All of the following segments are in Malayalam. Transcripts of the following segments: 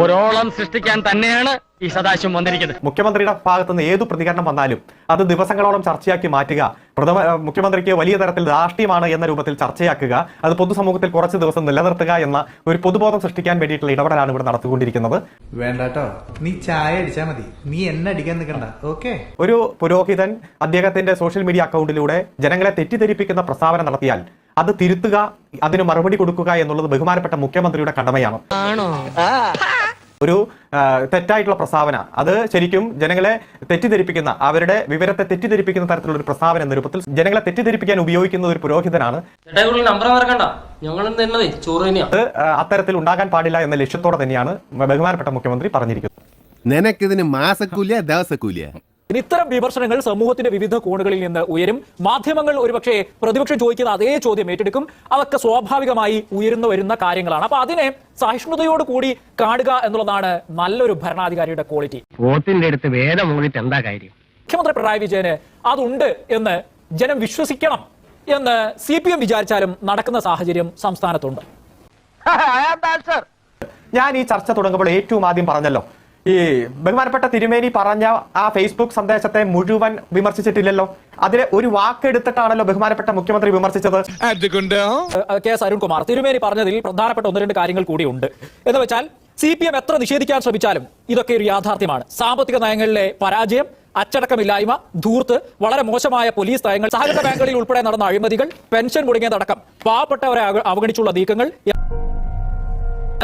ഒരോളം സൃഷ്ടിക്കാൻ തന്നെയാണ് ഈ സദാശിവം വന്നിരിക്കുന്നത്. മുഖ്യമന്ത്രിയുടെ ഭാഗത്തുനിന്ന് ഏതു പ്രതികരണം വന്നാലും അത് ദിവസങ്ങളോളം ചർച്ചയാക്കി മാറ്റുക. പ്രഥമ മുഖ്യമന്ത്രിക്ക് വലിയ തരത്തിൽ രാഷ്ട്രീയമാണ് എന്ന രൂപത്തിൽ ചർച്ചയാക്കുക. അത് പൊതുസമൂഹത്തിൽ കുറച്ച് ദിവസം നിലനിർത്തുക എന്ന ഒരു പൊതുബോധം സൃഷ്ടിക്കാൻ വേണ്ടിയിട്ടുള്ള ഇടപെടലാണ് ഇവിടെ നടത്തിക്കൊണ്ടിരിക്കുന്നത് വേണ്ടോ നീ ചായ അടിച്ചാ മതി. നീ എന്നെ അടിക്കാൻ നിൽക്കണ്ട ഓക്കെ? ഒരു പുരോഹിതൻ അദ്ദേഹത്തിന്റെ സോഷ്യൽ മീഡിയ അക്കൗണ്ടിലൂടെ ജനങ്ങളെ തെറ്റിദ്ധരിപ്പിക്കുന്ന പ്രസ്താവന നടത്തിയാൽ അത് തിരുത്തുക അതിന് മറുപടി കൊടുക്കുക എന്നുള്ളത് ബഹുമാനപ്പെട്ട മുഖ്യമന്ത്രിയുടെ കടമയാണ്. ഒരു തെറ്റായിട്ടുള്ള പ്രസ്താവന. അത് ശരിക്കും ജനങ്ങളെ തെറ്റിദ്ധരിപ്പിക്കുന്ന അവരുടെ വിവരത്തെ തെറ്റിദ്ധരിപ്പിക്കുന്ന തരത്തിലുള്ള ഒരു പ്രസ്താവന എന്ന രൂപത്തിൽ ജനങ്ങളെ തെറ്റിദ്ധരിപ്പിക്കാൻ ഉപയോഗിക്കുന്ന ഒരു പുരോഹിതനാണ്. അത്തരത്തിൽ ഉണ്ടാകാൻ പാടില്ല എന്ന ലക്ഷ്യത്തോടെ തന്നെയാണ് ബഹുമാനപ്പെട്ട മുഖ്യമന്ത്രി പറഞ്ഞിരിക്കുന്നത്. നിനക്കിതിന് മാസക്കൂലിയ ദിവസക്കൂലിയ? ഇനി ഇത്തരം വിമർശനങ്ങൾ സമൂഹത്തിന്റെ വിവിധ കോണുകളിൽ നിന്ന് ഉയരും. മാധ്യമങ്ങൾ ഒരുപക്ഷെ പ്രതിപക്ഷം ചോദിക്കുന്ന അതേ ചോദ്യം ഏറ്റെടുക്കും. അതൊക്കെ സ്വാഭാവികമായി ഉയർന്നു വരുന്ന കാര്യങ്ങളാണ്. അപ്പൊ അതിനെ സഹിഷ്ണുതയോട് കൂടി കാണുക എന്നുള്ളതാണ് നല്ലൊരു ഭരണാധികാരിയുടെ ക്വാളിറ്റി. വോട്ടിന്റെ അടുത്ത് വേദം എന്താ കാര്യം? മുഖ്യമന്ത്രി പിണറായി വിജയന് അതുണ്ട് എന്ന് ജനം വിശ്വസിക്കണം എന്ന് സി പി എം വിചാരിച്ചാലും നടക്കുന്ന സാഹചര്യം സംസ്ഥാനത്തുണ്ട്. ഞാൻ ഈ ചർച്ച തുടങ്ങുമ്പോൾ ഏറ്റവും ആദ്യം പറഞ്ഞല്ലോ ഈ ബഹുമാനപ്പെട്ട തിരുമേനി പറഞ്ഞ ആ ഫേസ്ബുക്ക് സന്ദേശത്തെ മുഴുവൻ വിമർശിച്ചിട്ടില്ലല്ലോ. അതിലെ ഒരു വാക്കെടുത്തിട്ടാണല്ലോ ബഹുമാനപ്പെട്ട മുഖ്യമന്ത്രി വിമർശിച്ചത്. കെ എസ് അരുൺകുമാർ തിരുമേനി പറഞ്ഞതിൽ പ്രധാനപ്പെട്ട ഒന്ന് രണ്ട് കാര്യങ്ങൾ കൂടിയുണ്ട് എന്ന് വെച്ചാൽ സി പി എം എത്ര നിഷേധിക്കാൻ ശ്രമിച്ചാലും ഇതൊക്കെ ഒരു യാഥാർത്ഥ്യമാണ്. സാമ്പത്തിക നയങ്ങളിലെ പരാജയം അച്ചടക്കമില്ലായ്മ ധൂർത്ത് വളരെ മോശമായ പോലീസ് നയങ്ങൾ സഹകരണ ബാങ്കുകളിൽ ഉൾപ്പെടെ നടന്ന അഴിമതികൾ പെൻഷൻ മുടങ്ങിയതടക്കം പാവപ്പെട്ടവരെ അവ- അവഗണിച്ചുള്ള നീക്കങ്ങൾ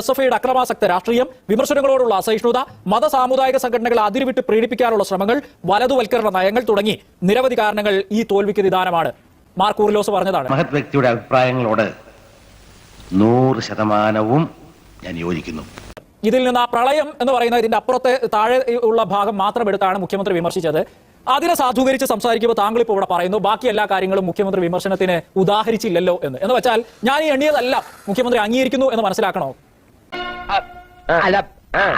എസ് എഫ് ഐയുടെ അക്രമാസക്ത രാഷ്ട്രീയം വിമർശനങ്ങളോടുള്ള അസഹിഷ്ണുത മത സാമുദായിക സംഘടനകളെ അതിരുവിട്ട് പ്രീണിപ്പിക്കാനുള്ള ശ്രമങ്ങൾ വലതുവൽക്കരണ നയങ്ങൾ തുടങ്ങി നിരവധി കാരണങ്ങൾ ഈ തോൽവിക്ക് നിദാനമാണ്. മാർക്ക് ഊർലോസ് പറഞ്ഞതാണ്. മഹത് വ്യക്തിയുടെ അഭിപ്രായങ്ങളോട് നൂറ് ശതമാനവും ഞാൻ യോജിക്കുന്നു. ഇതിൽ നിന്ന് ആ പ്രളയം എന്ന് പറയുന്നത് ഇതിന്റെ അപ്പുറത്തെ താഴെ ഉള്ള ഭാഗം മാത്രം എടുത്താണ് മുഖ്യമന്ത്രി വിമർശിച്ചത്. അതിനെ സാധൂകരിച്ച് സംസാരിക്കുമ്പോൾ താങ്കൾ ഇപ്പോൾ ഇവിടെ പറയുന്നു ബാക്കി എല്ലാ കാര്യങ്ങളും മുഖ്യമന്ത്രി വിമർശനത്തിന് ഉദാഹരിച്ചില്ലല്ലോ എന്ന്. എന്ന് വെച്ചാൽ ഞാൻ ഈ എണ്ണിയതല്ല മുഖ്യമന്ത്രി അംഗീകരിക്കുന്നു എന്ന് മനസ്സിലാക്കണോ? അല്ല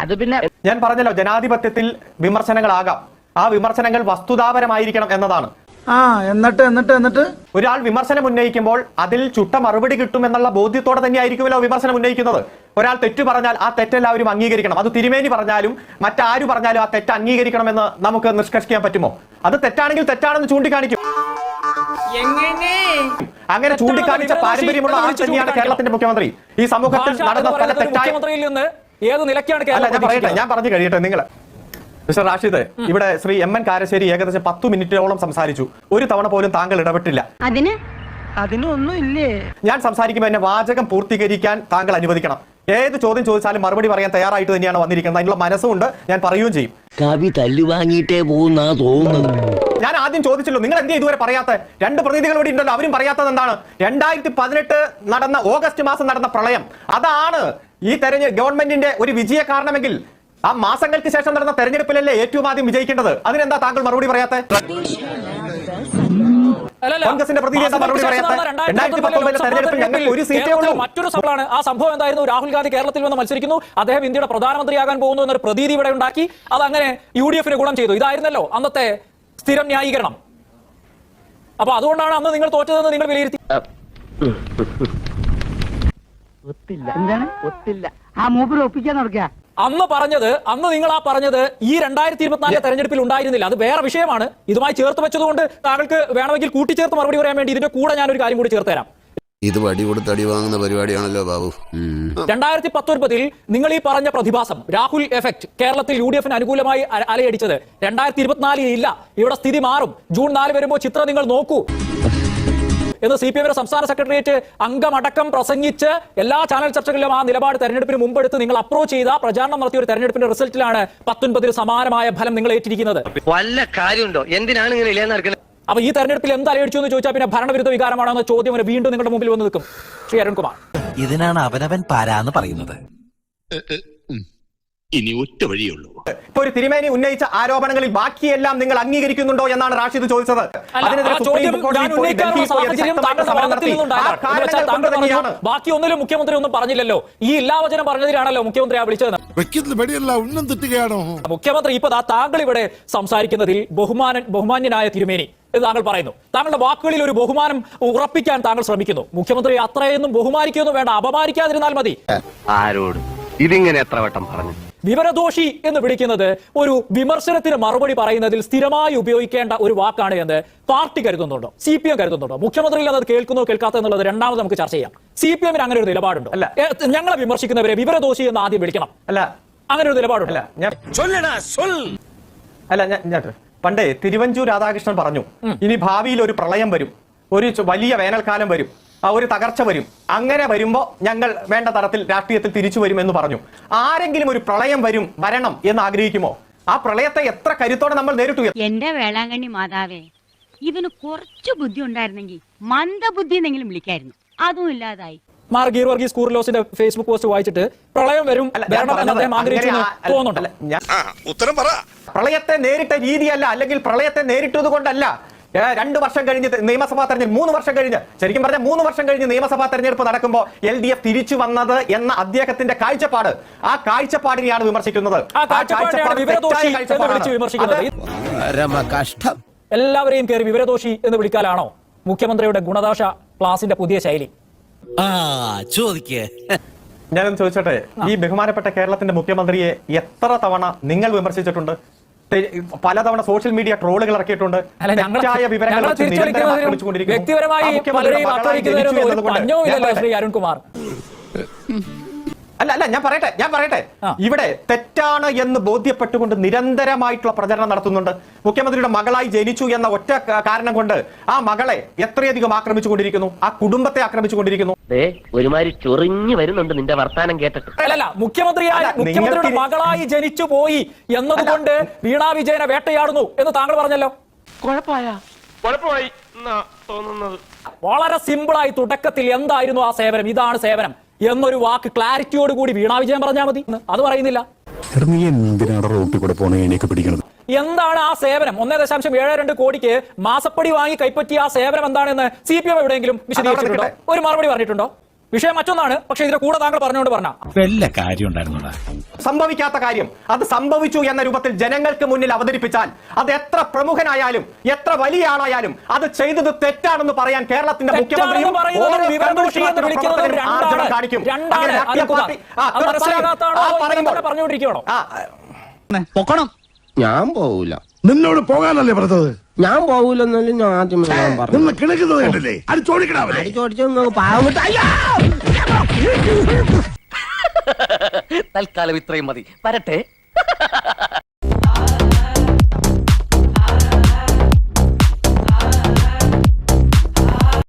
അത് പിന്നെ ഞാൻ പറഞ്ഞല്ലോ ജനാധിപത്യത്തിൽ വിമർശനങ്ങളാകാം. ആ വിമർശനങ്ങൾ വസ്തുതാപരമായിരിക്കണം എന്നതാണ്. ആ എന്നിട്ട് എന്നിട്ട് എന്നിട്ട്? ഒരാൾ വിമർശനം ഉന്നയിക്കുമ്പോൾ അതിൽ ചുട്ട മറുപടി കിട്ടും എന്നുള്ള ബോധ്യത്തോടെ തന്നെയായിരിക്കുമല്ലോ വിമർശനം ഉന്നയിക്കുന്നത്. ഒരാൾ തെറ്റ് പറഞ്ഞാൽ ആ തെറ്റെല്ലാവരും അംഗീകരിക്കണം. അത് തിരുമേനി പറഞ്ഞാലും മറ്റാര് പറഞ്ഞാലും ആ തെറ്റ് അംഗീകരിക്കണം എന്ന് നമുക്ക് നിഷ്കർഷിക്കാൻ പറ്റുമോ? അത് തെറ്റാണെങ്കിൽ തെറ്റാണെന്ന് ചൂണ്ടിക്കാണിക്കും. അങ്ങനെ ചൂണ്ടിക്കാണിച്ച പാരമ്പര്യമുള്ള ആൾ തന്നെയാണ് കേരളത്തിന്റെ മുഖ്യമന്ത്രി. ഈ സമൂഹത്തിൽ നടന്ന പല തെറ്റായ മുഖ്യമന്ത്രിയിൽ നിന്ന് ഏത് നിലയ്ക്കാണ് ഞാൻ പറയട്ടെ പ്രതീക്ഷിക്കുന്നത്? ഞാൻ പറഞ്ഞു കഴിയട്ടെ നിങ്ങൾ മിസ്റ്റർ റാഷിദ് ഇവിടെ ശ്രീ എം എൻ കാരശ്ശേരി ഏകദേശം പത്തു മിനിറ്റോളം സംസാരിച്ചു. ഒരു തവണ പോലും താങ്കൾ ഇടപെട്ടില്ല. അതിന്? അതിനൊന്നും ഇല്ലേ ഞാൻ സംസാരിക്കുമ്പോൾ എന്നെ വാചകം പൂർത്തീകരിക്കാൻ താങ്കൾ അനുവദിക്കണം. ഏത് ചോദ്യം ചോദിച്ചാലും മറുപടി പറയാൻ തയ്യാറായിട്ട് തന്നെയാണ് വന്നിരിക്കുന്നത്. അതിനുള്ള മനസ്സുകൊണ്ട് ഞാൻ പറയുകയും ചെയ്യും. കവി തല്ലു വാങ്ങിയിട്ടേ പോകുന്നാ തോന്നുന്നു ഞാൻ ആദ്യം ചോദിച്ചല്ലോ നിങ്ങൾ എന്തിനാ ഇതുവരെ പറയാത്ത രണ്ട് പ്രതിനിധികൾ ഇവിടെ ഉണ്ടല്ലോ അവരും പറയാത്തത് എന്താണ് രണ്ടായിരത്തി പതിനെട്ട് നടന്ന ഓഗസ്റ്റ് മാസം നടന്ന പ്രളയം. അതാണ് ഈ തെരഞ്ഞെ ഗവൺമെന്റിന്റെ ഒരു വിജയ കാരണമെങ്കിൽ ആ മാസങ്ങൾക്ക് ശേഷം നടന്ന തെരഞ്ഞെടുപ്പിലല്ലേ ഏറ്റവും ആദ്യം വിജയിക്കേണ്ടത്? അതിനെന്താ താങ്കൾ മറുപടി പറയാത്ത? കോൺഗ്രസിന്റെ പ്രതിനിധി എന്താ മറുപടി മാസങ്ങൾക്ക് ശേഷം പറയാത്തെ? നടന്ന 2019 2019 തെരഞ്ഞെടുപ്പിൽ ഞങ്ങൾക്ക് ഒരു സീറ്റേ ഉള്ളൂ. മറ്റൊരു സംഭവമാണ് ആ സംഭവം എന്തായിരുന്നു? രാഹുൽ ഗാന്ധി കേരളത്തിൽ വന്ന് മത്സരിക്കുന്നു. അദ്ദേഹം ഇന്ത്യയുടെ പ്രധാനമന്ത്രിയാകാൻ പോകുന്നു എന്നൊരു പ്രതീതി ഇവിടെ ഉണ്ടാക്കി. അത് അങ്ങനെ യു ഡി എഫിന് ഗുണം ചെയ്തു. ഇതായിരുന്നല്ലോ അന്നത്തെ സ്ഥിരം ന്യായീകരണം. അപ്പൊ അതുകൊണ്ടാണ് അന്ന് നിങ്ങൾ തോറ്റതെന്ന് നിങ്ങൾ വിലയിരുത്തി ഒത്തില്ല. എന്താണ്? ഒത്തില്ല. ആ മൂപ്പര് ഒപ്പിക്കാൻ നടക്കുക അന്ന് പറഞ്ഞത് അന്ന് നിങ്ങൾ ആ പറഞ്ഞത് ഈ രണ്ടായിരത്തി ഇരുപത്തിനാലിലെ തെരഞ്ഞെടുപ്പിൽ ഉണ്ടായിരുന്നില്ല. അത് വേറെ വിഷയമാണ്. ഇതുമായി ചേർത്ത് വെച്ചതുകൊണ്ട് താങ്കൾക്ക് വേണമെങ്കിൽ കൂട്ടിച്ചേർത്ത് മറുപടി പറയാൻ വേണ്ടി. ഇതിന്റെ കൂടെ ഞാൻ ഒരു കാര്യം കൂടി ചേർത്ത് തരാം. ഇത് വടി കൊടുത്ത് അടി വാങ്ങുന്ന പരിപാടിയാണല്ലോ ബാബു. രണ്ടായിരത്തി പത്തൊൻപതിൽ നിങ്ങൾ ഈ പറഞ്ഞ പ്രതിഭാസം രാഹുൽ എഫക്ട് കേരളത്തിൽ യു ഡി എഫിന് അനുകൂലമായി അലയടിച്ചത് രണ്ടായിരത്തി ഇരുപത്തിനാലിൽ ഇല്ല. ഇവിടെ സ്ഥിതി മാറും. ജൂൺ നാല് വരുമ്പോൾ ചിത്രം നിങ്ങൾ നോക്കൂ. എന്ന് സി പി എമ്മിന്റെ സംസ്ഥാന സെക്രട്ടേറിയറ്റ് അംഗമടക്കം പ്രസംഗിച്ച് എല്ലാ ചാനൽ ചർച്ചകളിലും ആ നിലപാട് തെരഞ്ഞെടുപ്പിന് മുമ്പെടുത്ത് നിങ്ങൾ അപ്രോച്ച് ചെയ്ത പ്രചാരണം നടത്തിയ ഒരു തെരഞ്ഞെടുപ്പിന്റെ റിസൾട്ടിലാണ് പത്തൊൻപതിൽ സമാനമായ ഫലം നിങ്ങൾ ഏറ്റിരിക്കുന്നത് വല്ല കാര്യമുണ്ടോ? എന്തിനാണ് ഇങ്ങനെ ഇല്ലാന്ന് അപ്പൊ ഈ തെരഞ്ഞെടുപ്പിൽ എന്ത് അലയടിച്ചു എന്ന് ചോദിച്ചാൽ പിന്നെ ഭരണവിരുദ്ധ വികാരമാണോ എന്ന ചോദ്യം വീണ്ടും നിങ്ങളുടെ മുമ്പിൽ വന്ന് നിൽക്കും. ശ്രീ അരുൺകുമാർ. ഇതിനാണ് അവനവൻ പാരാന്ന് പറയുന്നത്. ഇനി ഒറ്റ വഴിയുള്ളൂ. ഇപ്പൊ ഒരു തിരുമേനി ഉന്നയിച്ച ആരോപണങ്ങളിൽ ബാക്കിയെല്ലാം നിങ്ങൾ അംഗീകരിക്കുന്നുണ്ടോ എന്നാണ് റാഷിദ് ചോദിച്ചത്. ബാക്കി ഒന്നിലും മുഖ്യമന്ത്രി ഒന്നും പറഞ്ഞില്ലല്ലോ. ഈ ഇല്ലാവചനം പറഞ്ഞതിനാണല്ലോ മുഖ്യമന്ത്രി ആ വിളിച്ചത് മുഖ്യമന്ത്രി ഇപ്പൊ താങ്കൾ ഇവിടെ സംസാരിക്കുന്നതിൽ ബഹുമാന ബഹുമാന്യനായ തിരുമേനി. എന്ന് താങ്കൾ പറയുന്നു. താങ്കളുടെ വാക്കുകളിൽ ഒരു ബഹുമാനം ഉറപ്പിക്കാൻ താങ്കൾ ശ്രമിക്കുന്നു. മുഖ്യമന്ത്രി അത്രയൊന്നും ബഹുമാനിക്കൊന്നും വേണ്ട അപമാനിക്കാതിരുന്നാൽ മതി. ആരോട് ഇതിങ്ങനെ എത്ര വട്ടം പറഞ്ഞു? വിവരദോഷി എന്ന് വിളിക്കുന്നത് ഒരു വിമർശനത്തിന് മറുപടി പറയുന്നതിൽ സ്ഥിരമായി ഉപയോഗിക്കേണ്ട ഒരു വാക്കാണ് എന്ന് പാർട്ടി കരുതുന്നുണ്ടോ? സി പി എം കരുതുന്നുണ്ടോ? മുഖ്യമന്ത്രിയിൽ അത് കേൾക്കുന്നോ കേൾക്കാത്ത എന്നുള്ളത് രണ്ടാമത് നമുക്ക് ചർച്ച ചെയ്യാം. സി പി എമ്മിന് അങ്ങനെ ഒരു നിലപാടുണ്ടോ? അല്ല. ഞങ്ങളെ വിമർശിക്കുന്നവരെ വിവരദോഷി എന്ന് ആദ്യം വിളിക്കണം. അല്ല. അങ്ങനെ ഒരു നിലപാടുണ്ടോ? അല്ല ഞാൻ അല്ല ഞാൻ ഞാൻ പണ്ടേ തിരുവഞ്ചൂർ രാധാകൃഷ്ണൻ പറഞ്ഞു ഇനി ഭാവിയിൽ ഒരു പ്രളയം വരും ഒരു വലിയ വേനൽക്കാലം വരും. ഒരു തകർച്ച വരും. അങ്ങനെ വരുമ്പോൾ ഞങ്ങൾ വേണ്ട തരത്തിൽ രാഷ്ട്രീയത്തിൽ തിരിച്ചു എന്ന് പറഞ്ഞു. ആരെങ്കിലും ഒരു പ്രളയം വരും വരണം എന്ന് ആഗ്രഹിക്കുമോ? ആ പ്രളയത്തെ എത്ര കരുത്തോടെ നമ്മൾ നേരിട്ടു എന്റെ വേളാങ്കണ്ണി മാതാവേ ഇതിന് കുറച്ച് ബുദ്ധി ഉണ്ടായിരുന്നെങ്കിൽ മന്ദബുദ്ധി എന്നെങ്കിലും വിളിക്കായിരുന്നു. അതും ഇല്ലാതായി. മാർ ഗീർ വർഗീസ് കൂറിലോസിന്റെ ഫേസ്ബുക്ക് പോസ്റ്റ് വായിച്ചിട്ട് പ്രളയം വരും ഉത്തരം പറ. ആ- പ്രളയത്തെ നേരിട്ട രീതിയല്ല അല്ലെങ്കിൽ പ്രളയത്തെ നേരിട്ടത് കൊണ്ടല്ല. രണ്ട് വർഷം കഴിഞ്ഞ് നിയമസഭാ തെരഞ്ഞെടുപ്പ് മൂന്ന് വർഷം കഴിഞ്ഞ്. ശരിക്കും പറഞ്ഞാൽ മൂന്ന് വർഷം കഴിഞ്ഞ് നിയമസഭാ തെരഞ്ഞെടുപ്പ് നടക്കുമ്പോൾ എൽ ഡി എഫ് തിരിച്ചു വന്നത് എന്ന അദ്ദേഹത്തിന്റെ കാഴ്ചപ്പാട്. ആ കാഴ്ചപ്പാടിനെയാണ് വിമർശിക്കുന്നത്. ആ എല്ലാവരെയും കയറി വിവരദോഷി എന്ന് വിളിക്കാനാണോ മുഖ്യമന്ത്രിയുടെ ഗുണദാശ ക്ലാസിന്റെ പുതിയ ശൈലി? ആ ചോദിക്കേ. ഞാനൊന്ന് ചോദിച്ചോട്ടെ? ഈ ബഹുമാനപ്പെട്ട കേരളത്തിന്റെ മുഖ്യമന്ത്രിയെ എത്ര തവണ നിങ്ങൾ വിമർശിച്ചിട്ടുണ്ട്? പലതവണ സോഷ്യൽ മീഡിയ ട്രോളുകൾ ഇറക്കിയിട്ടുണ്ട്. തെറ്റായ വിവരങ്ങൾ. വ്യക്തിപരമായി പലരെയും ഒരു എന്നതുകൊണ്ട് പഞ്ഞവും ഇല്ലല്ലോ ശ്രീ അരുൺകുമാർ. അല്ല അല്ല ഞാൻ പറയട്ടെ ഞാൻ പറയട്ടെ. ഇവിടെ തെറ്റാണ് എന്ന് ബോധ്യപ്പെട്ടുകൊണ്ട് നിരന്തരമായിട്ടുള്ള പ്രചരണം നടത്തുന്നുണ്ട്. മുഖ്യമന്ത്രിയുടെ മകളായി ജനിച്ചു എന്ന ഒറ്റ കാരണം കൊണ്ട് ആ മകളെ എത്രയധികം ആക്രമിച്ചുകൊണ്ടിരിക്കുന്നു ആ കുടുംബത്തെ ആക്രമിച്ചുകൊണ്ടിരിക്കുന്നു. ഒരുമാതിരി ചൊറിഞ്ഞു വരുന്നുണ്ട് നിന്റെ വർത്താനം കേട്ടിട്ട്. അല്ലല്ല മുഖ്യമന്ത്രിയായി മുഖ്യമന്ത്രിയുടെ മകളായി ജനിച്ചു പോയി എന്നതുകൊണ്ട് വീണാ വിജയനെ വേട്ടയാടുന്നു എന്ന് താങ്കൾ പറഞ്ഞല്ലോ. കുഴപ്പമായി? തോന്നുന്നത്. വളരെ സിമ്പിളായി തുടക്കത്തിൽ എന്തായിരുന്നു ആ സേവനം? ഇതാണ് സേവനം. എന്നൊരു വാക്ക് ക്ലാരിറ്റിയോട് കൂടി വീണാ വിജയം പറഞ്ഞാൽ മതി. അത് പറയുന്നില്ല. എന്താണ് ആ സേവനം? ഒന്നേ ദശാംശം ഏഴ് രണ്ട് കോടിക്ക് മാസപ്പടി വാങ്ങി കൈപ്പറ്റിയ ആ സേവനം എന്താണെന്ന് സി പി എം എവിടെയെങ്കിലും വിശദീകരിച്ചിട്ടുണ്ടോ? ഒരു മറുപടി പറഞ്ഞിട്ടുണ്ടോ? വിഷയം മറ്റൊന്നാണ്. പക്ഷെ ഇതിന്റെ കൂടെ താങ്കൾ പറഞ്ഞുകൊണ്ട് പറഞ്ഞ. വല്ല കാര്യം ഉണ്ടായിരുന്നോടാ? സംഭവിക്കാത്ത കാര്യം. അത് സംഭവിച്ചു എന്ന രൂപത്തിൽ ജനങ്ങൾക്ക് മുന്നിൽ അവതരിപ്പിച്ചാൽ അത് എത്ര പ്രമുഖനായാലും എത്ര വലിയ ആളായാലും അത് ചെയ്തത് തെറ്റാണെന്ന് പറയാൻ കേരളത്തിന്റെ മുഖ്യമന്ത്രിയും കാണിക്കും. ഞാൻ പോകൂല നിന്നോട് പോകാനല്ലേ പറഞ്ഞത്? ഞാൻ പോകൂലെന്നല്ലേ ഞാൻ ആദ്യം ഞാൻ പറഞ്ഞു നിന്ന് കിണക്കുന്നത് കണ്ടില്ലേ? അത് ചോദിക്കണവരെ ചോദിച്ചു പാവം വിട്ട് അയ്യോ! തൽക്കാലം ഇത്രയും മതി. വരട്ടെ.